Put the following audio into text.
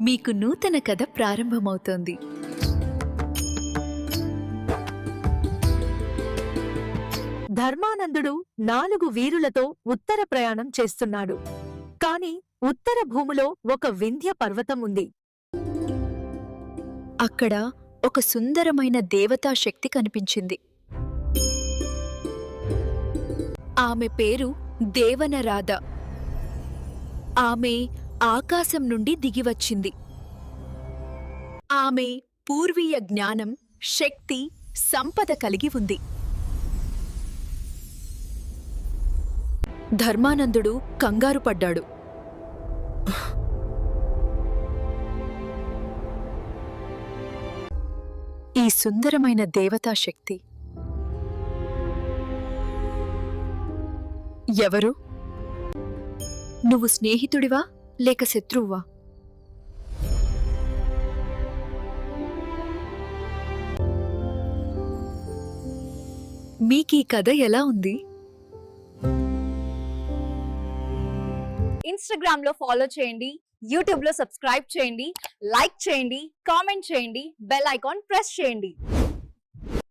మీకు నూతన కథ ప్రారంభమవుతోంది. ధర్మానందుడు నాలుగు వీరులతో ఉత్తర ప్రయాణం చేస్తున్నాడు. కాని ఉత్తర భూమిలో ఒక వింధ్య పర్వతం ఉంది. అక్కడ ఒక సుందరమైన దేవతా శక్తి కనిపించింది. ఆమె పేరు దేవనరాధ. ఆమె ఆకాశం నుండి దిగివచ్చింది. ఆమె పూర్వీయ జ్ఞానం శక్తి సంపద కలిగి ఉంది. ధర్మానందుడు కంగారు పడ్డాడు. ఈ సుందరమైన దేవతా శక్తి. ఎవరు? నువ్వు స్నేహితుడివా? లేక శత్రువువా మీకీ కథ ఎలా ఉంది? ఇన్స్టాగ్రామ్లో ఫాలో చేయండి యూట్యూబ్లో సబ్స్క్రైబ్ చేయండి లైక్ చేయండి కామెంట్ చేయండి బెల్ ఐకాన్ ప్రెస్ చేయండి.